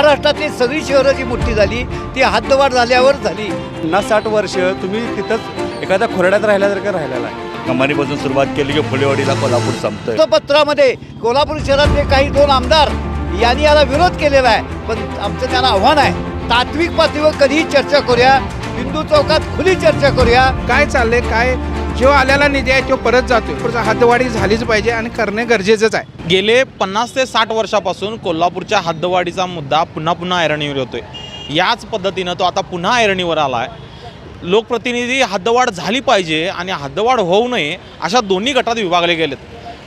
महाराष्ट्रातली सगळी शहरं जी मोठी झाली ती हद्दवाढ झाल्यावर झाली. पन्नास साठ वर्ष तुम्ही तिथंच एखाद्या खोरड्यात राहिल्यासारखं राहिलेला आहे. कमानीपासून सुरुवात केली की फुलेवाडीला कोल्हापूर संपतंय. वृत्तपत्रामध्ये कोल्हापूर शहरातले काही दोन आमदार यांनी याला विरोध केलेला आहे पण आमचं त्यांना आव्हान आहे. तात्विक पातळीवर कधीही चर्चा करूया. बिंदू चौकात खुली चर्चा करूया. काय चाललंय? काय जो आलेला निधी आहे तो परत जातो पुढचा हद्दवाढी झालीच पाहिजे आणि करणे गरजेचंच आहे. गेले पन्नास ते साठ वर्षापासून कोल्हापूरच्या हद्दवाढीचा मुद्दा पुन्हा पुन्हा ऐरणीवर येतोय. याच पद्धतीनं तो आता पुन्हा ऐरणीवर आला आहे लोकप्रतिनिधी हद्दवाढ झाली पाहिजे आणि हद्दवाढ होऊ नये अशा दोन्ही गटात विभागले गेलेत.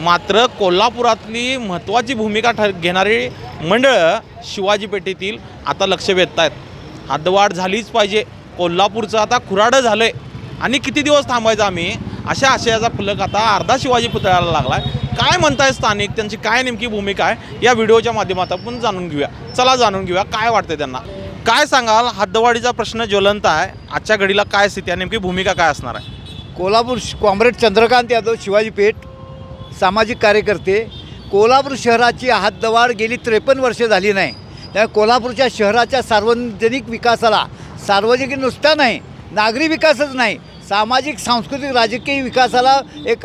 मात्र कोल्हापुरातली महत्त्वाची भूमिका ठर घेणारी मंडळं शिवाजी पेठेतील आता लक्ष वेधत आहेत हद्दवाढ झालीच पाहिजे. कोल्हापूरचं आता खुराडं झालं आहे आणि किती दिवस थांबायचं आम्ही? अशा आशयाचा फलक आता अर्धा शिवाजी पुतळ्याला लागला आहे काय म्हणताय स्थानिक? त्यांची काय नेमकी भूमिका आहे? या व्हिडिओच्या माध्यमातून आपण जाणून घेऊया. चला जाणून घेऊया काय वाटतंय त्यांना? काय सांगाल? हद्दवाडीचा प्रश्न ज्वलंत आहे. आजच्या घडीला काय स्थिती आहे नेमकी भूमिका काय असणार आहे? कोल्हापूर श- कॉम्रेड चंद्रकांत यादव शिवाजी पेठ सामाजिक कार्यकर्ते. कोल्हापूर शहराची हातदवाड गेली त्रेपन्न वर्षे झाली नाही. त्या कोल्हापूरच्या शहराच्या सार्वजनिक विकासाला सार्वजनिक नुसता नाही नागरी विकासच नाही. सामाजिक सांस्कृतिक राजकीय विकासाला एक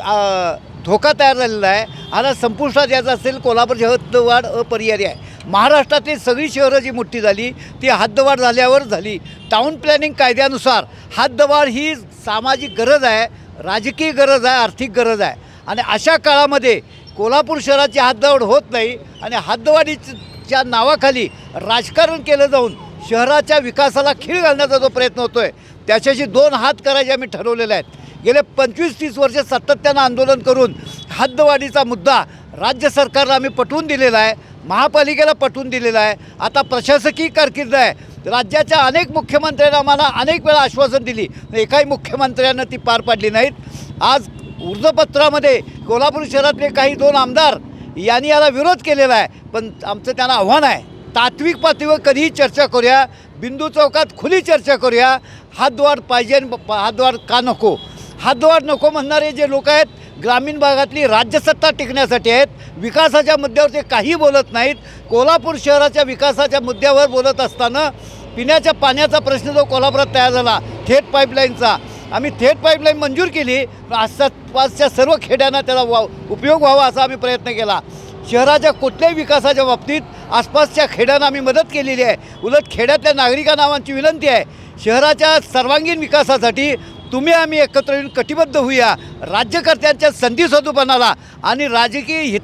धोका तयार झालेला आहे. आता संपुष्टात यायचं असेल कोल्हापूरची हद्दवाढ अपरिहार्य आहे. महाराष्ट्रातली सगळी शहरं जी मोठी झाली ती हद्दवाढ झाल्यावर झाली. टाऊन प्लॅनिंग कायद्यानुसार हद्दवाढ ही सामाजिक गरज आहे राजकीय गरज आहे आर्थिक गरज आहे. आणि अशा काळामध्ये कोल्हापूर शहराची हद्दवाढ होत नाही आणि हद्दवाढीच्या नावाखाली राजकारण केलं जाऊन शहराच्या विकासाला खीळ घालण्याचा जो प्रयत्न होतो आहे त्याच्याशी दोन हात करायचे आम्ही ठरवलेले आहेत. गेले पंचवीस तीस वर्ष सातत्यानं आंदोलन करून हद्दवाढीचा मुद्दा राज्य सरकारला आम्ही पटवून दिलेला आहे महापालिकेला पटवून दिलेला आहे. आता प्रशासकीय कारकीर्द आहे. राज्याच्या अनेक मुख्यमंत्र्यांना आम्हाला अनेक वेळा आश्वासन दिली. एकाही मुख्यमंत्र्यांना ती पार पाडली नाहीत. आज वृत्तपत्रामध्ये कोल्हापूर शहरातले काही दोन आमदार यांनी याला विरोध केलेला आहे. पण आमचं त्यांना आव्हान आहे. तात्विक पातळीवर कधीही चर्चा करूया. बिंदू चौकात खुली चर्चा करूया. हातद्वार पाहिजे हातद्वार का नको? हातद्वार नको म्हणणारे जे लोक आहेत ग्रामीण भागातली राज्यसत्ता टिकण्यासाठी आहेत. विकासाच्या मुद्द्यावर ते काही बोलत नाहीत. कोल्हापूर शहराच्या विकासाच्या मुद्द्यावर बोलत असताना पिण्याच्या पाण्याचा प्रश्न जो कोल्हापुरात तयार झाला थेट पाईपलाईनचा. आम्ही थेट पाईपलाईन मंजूर केली. आसपासच्या सर्व खेड्यांना त्याचा वा उपयोग व्हावा असा आम्ही प्रयत्न केला. शहराच्या कुठल्याही विकासाच्या बाबतीत आसपासच्या खेड्यांना आम्ही मदत केलेली आहे. उलट खेड्यातल्या नागरिकांना आमची विनंती आहे शहराच्या सर्वांगीण विकासासाठी तुम्ही आम्ही एकत्र येऊन कटिबद्ध होऊया. राज्यकर्त्यांच्या संधी स्वरूपणाला आणि राजकीय हित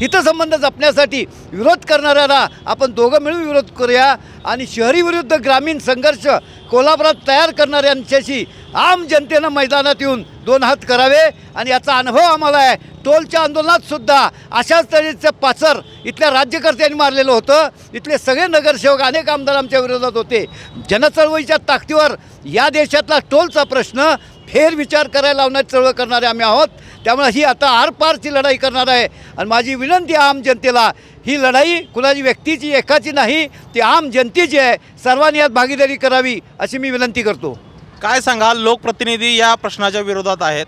हितसंबंध जपण्यासाठी विरोध करणाऱ्याला आपण दोघं मिळून विरोध करूया. आणि शहरी विरुद्ध ग्रामीण संघर्ष कोल्हापुरात तयार करणाऱ्यांच्याशी आम जनतेनं मैदानात येऊन दोन हात करावे. आणि याचा अनुभव आम्हाला आहे. टोलच्या आंदोलनात सुद्धा अशाच तऱ्हेचं पाचर इथल्या राज्यकर्त्यांनी मारलेलं होतं. इथले सगळे नगरसेवक अनेक आमदार आमच्या विरोधात होते. जनचळवळीच्या ताकदीवर या देशातला टोलचा प्रश्न फेरविचार करायला लावण्याची चळवळ करणारे आम्ही आहोत. त्यामुळे ही आता आरपारची लढाई करणार आहे. आणि माझी विनंती आहे आम जनतेला ही लढाई कुणाची व्यक्तीची एकाची नाही ती आम जनतेची आहे. सर्वांनी यात भागीदारी करावी अशी मी विनंती करतो. काय सांगाल? लोकप्रतिनिधी या प्रश्नाच्या विरोधात आहेत.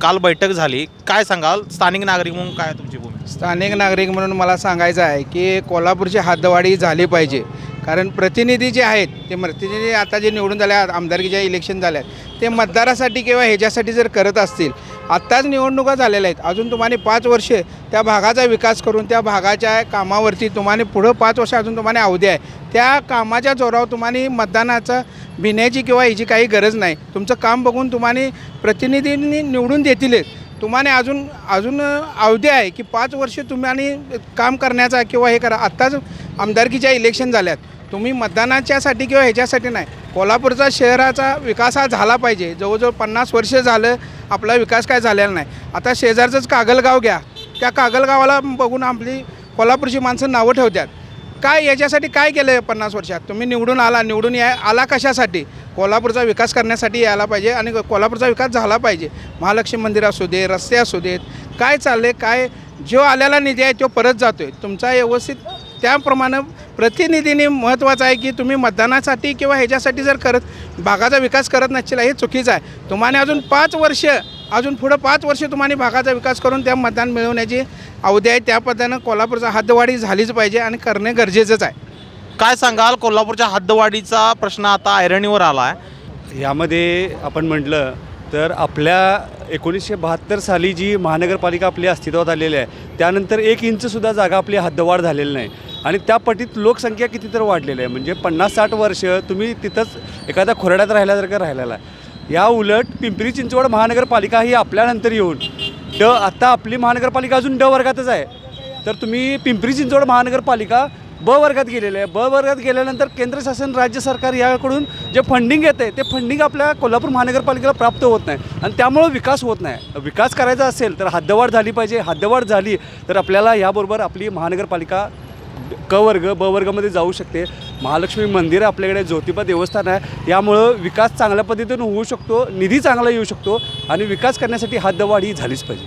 काल बैठक झाली. काय सांगाल? स्थानिक नागरिक म्हणून काय आहे तुमची भूमिका? स्थानिक नागरिक म्हणून मला सांगायचं आहे की कोल्हापूरची हद्दवाढी झाली पाहिजे. कारण प्रतिनिधी जे आहेत ते प्रतिनिधी आता जे निवडून झाले आहेत, आमदारकीच्या इलेक्शन झाल्या आहेत, ते मतदारासाठी किंवा ह्याच्यासाठी जर करत असतील आत्ताच निवडणुका झालेल्या आहेत. अजून तुम्हाला पाच वर्षे त्या भागाचा विकास करून त्या भागाच्या कामावरती तुम्हाला पुढं पाच वर्ष अजून तुम्हाला अवधी आहे. त्या कामाच्या जोरावर तुम्हाला मतदानाचं भिण्याची किंवा ह्याची काही गरज नाही. तुमचं काम बघून तुम्हाला प्रतिनिधींनी निवडून देतीलच. तुम्हाला अजून अजून अवधी आहे की पाच वर्ष तुम्ही आणि काम करण्याचा किंवा हे करा. आत्ताच आमदारकीच्या इलेक्शन झाल्यात. तुम्ही मतदानाच्यासाठी किंवा ह्याच्यासाठी नाही. कोल्हापूरचा शहराचा विकास हा झाला पाहिजे. जवळजवळ पन्नास वर्ष झालं आपला विकास काय झालेला नाही. आता शेजारचंच कागलगाव घ्या. त्या कागलगावाला बघून आपली कोल्हापूरची माणसं नावं ठेवतात काय याच्यासाठी काय केलं आहे पन्नास वर्षात? तुम्ही निवडून आला निवडून या आला कशासाठी? कोल्हापूरचा विकास करण्यासाठी यायला पाहिजे आणि कोल्हापूरचा विकास झाला पाहिजे. महालक्ष्मी मंदिर असू दे रस्ते असू देत काय चाललं आहे काय जो आलेला निधी आहे तो परत जातो आहे तुमचा व्यवस्थित त्याप्रमाणे प्रतिनिधीने महत्त्वाचं आहे की तुम्ही मतदानासाठी किंवा ह्याच्यासाठी जर करत भागाचा विकास करत नसशील हे चुकीचं आहे. तुम्हाला अजून पाच वर्ष अजून पुढं पाच वर्ष तुम्हाला भागाचा विकास करून त्या मतदान मिळवण्याची अवधी आहे. त्या पद्धतीनं कोल्हापूरचा हद्दवाढी झालीच पाहिजे आणि करणे गरजेचंच आहे. काय सांगाल? कोल्हापूरच्या हद्दवाढीचा प्रश्न आता ऐरणीवर आला आहे यामध्ये आपण म्हटलं तर आपल्या एकोणीसशे बहात्तर साली जी महानगरपालिका आपली अस्तित्वात आलेली आहे त्यानंतर एक इंचसुद्धा जागा आपली हद्दवाढ झालेली नाही. आणि त्या पटीत लोकसंख्या किती तर वाढलेली आहे. म्हणजे पन्नास साठ वर्ष तुम्ही तिथंच एखाद्या खोरड्यात राहिल्यासारखं राहिलेला आहे. या उलट पिंपरी चिंचवड महानगरपालिका ही आपल्यानंतर येऊन ड आत्ता आपली महानगरपालिका अजून ड वर्गातच आहे. तर तुम्ही पिंपरी चिंचवड महानगरपालिका ब वर्गात गेलेले आहे. ब वर्गात गेल्यानंतर केंद्र शासन राज्य सरकार याकडून जे फंडिंग येते ते फंडिंग आपल्या कोल्हापूर महानगरपालिकेला प्राप्त होत नाही. आणि त्यामुळं विकास होत नाही. विकास करायचा असेल तर हद्दवाढ झाली पाहिजे. हद्दवाढ झाली तर आपल्याला याबरोबर आपली महानगरपालिका क वर्ग ब वर्गामध्ये जाऊ शकते. महालक्ष्मी मंदिर आपल्याकडे ज्योतिबा देवस्थान आहे. यामुळं विकास चांगल्या पद्धतीनं होऊ शकतो निधी चांगला येऊ शकतो आणि विकास करण्यासाठी हद्दवाढ ही झालीच पाहिजे.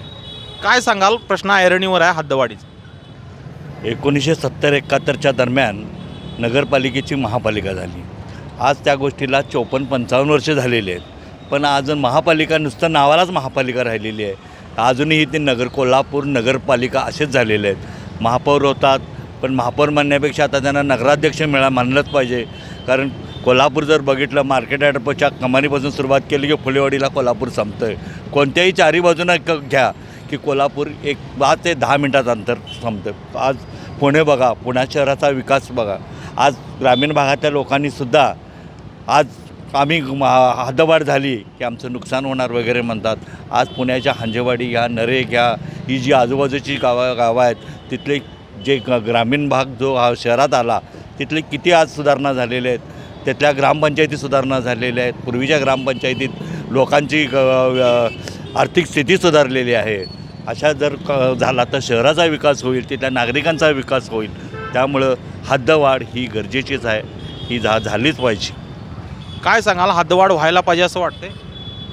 काय सांगाल? प्रश्न ऐरणीवर आहे हद्दवाढीचा. एकोणीसशे सत्तर एकाहत्तरच्या दरम्यान नगरपालिकेची महापालिका झाली. आज त्या गोष्टीला चोपन्न पंचावन्न वर्ष झालेली आहेत. पण अजून महापालिका नुसतं नावालाच महापालिका राहिलेली आहे. अजूनही ते नगर कोल्हापूर नगरपालिका असेच झालेले आहेत. महापौर होतात पण महापौर म्हणण्यापेक्षा आता त्यांना नगराध्यक्ष मिळा मानलंच पाहिजे. कारण कोल्हापूर जर बघितलं मार्केट ॲडपच्या कमानीपासून सुरुवात केली की फुलेवाडीला कोल्हापूर संपतं आहे कोणत्याही चारी बाजूनं क घ्या की कोल्हापूर एक पाच ते दहा मिनटात अंतर संपतं आज पुणे बघा पुण्या शहराचा विकास बघा. आज ग्रामीण भागातल्या लोकांनीसुद्धा आज आम्ही मा- हद्दवाढ झाली की आमचं नुकसान होणार वगैरे म्हणतात. आज पुण्याच्या हांजेवाडी घ्या नरे घ्या ही जी आजूबाजूची गावं गावं आहेत तिथले जे ग- ग्रामीण भाग जो हा शहरात आला तिथले किती आज सुधारणा झालेल्या आहेत? तिथल्या ग्रामपंचायती सुधारणा झालेल्या आहेत. पूर्वीच्या ग्रामपंचायतीत लोकांची आर्थिक स्थिती सुधारलेली आहे. अशा जर क झाला तर शहराचा विकास होईल तिथल्या नागरिकांचा विकास होईल. त्यामुळं हद्दवाढ ही गरजेचीच आहे. ही झा झालीच पाहिजे. काय सांगाल? हद्दवाढ व्हायला पाहिजे असं वाटतंय?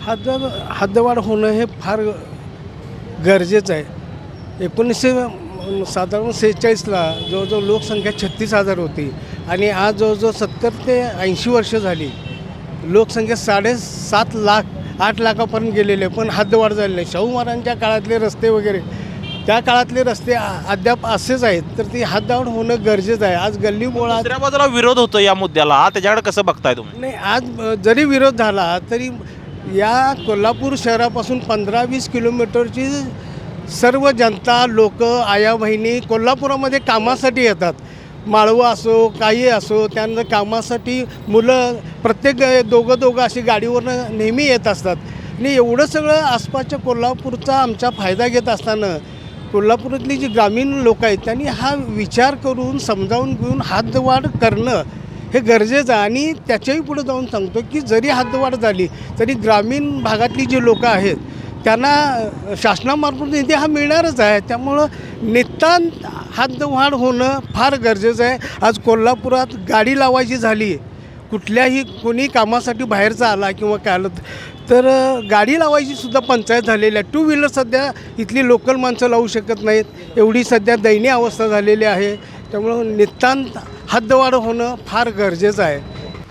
हद्द हद्दवाढ होणं हे फार गरजेचं आहे. एकोणीसशे साधारण सेहेचाळीसला जवळजवळ लोकसंख्या छत्तीस हजार होती. आणि आज जवळजवळ सत्तर ते ऐंशी वर्ष झाली. लोकसंख्या साडेसात लाख आठ लाखापर्यंत गेलेले पण हद्दवाढ झाली नाही शाहू महाराजांच्या काळातले रस्ते वगैरे त्या काळातले रस्ते अद्याप असेच आहेत. तर ती हद्दवाढ होणं गरजेचं आहे. आज गल्ली दुसऱ्या बाजूला विरोध होतो या मुद्द्याला. त्याच्याकडे कसं बघताय तुम्ही? नाही आज जरी विरोध झाला तरी या कोल्हापूर शहरापासून पंधरा वीस किलोमीटरची सर्व जनता लोक आया बहिणी कोल्हापुरामध्ये कामासाठी येतात. माळवं असो काही असो त्यांना कामासाठी मुलं प्रत्येक दोघं दोघं अशी गाडीवरनं नेहमी येत असतात. आणि एवढं सगळं आसपासच्या कोल्हापूरचा आमचा फायदा घेत असताना कोल्हापुरातली जी ग्रामीण लोक आहेत त्यांनी हा विचार करून समजावून घेऊन हातवाढ करणं हे गरजेचं आहे. आणि त्याच्याही पुढे जाऊन सांगतो की जरी हातवाढ झाली तरी ग्रामीण भागातली जी लोकं आहेत त्यांना शासनामार्फत निधी हा मिळणारच आहे. त्यामुळं नितांत हातवाढ होणं फार गरजेचं आहे. आज कोल्हापुरात गाडी लावायची झाली. कुठल्याही कोणी कामासाठी बाहेरचा आला किंवा काय आलं तर गाडी लावायची सुद्धा पंचायत झालेली आहे. टू व्हीलर सध्या इथली लोकल माणसं लावू शकत नाहीत. एवढी सध्या दयनीय अवस्था झालेली आहे. त्यामुळं नितांत हद्दवाढ होणं फार गरजेचं आहे.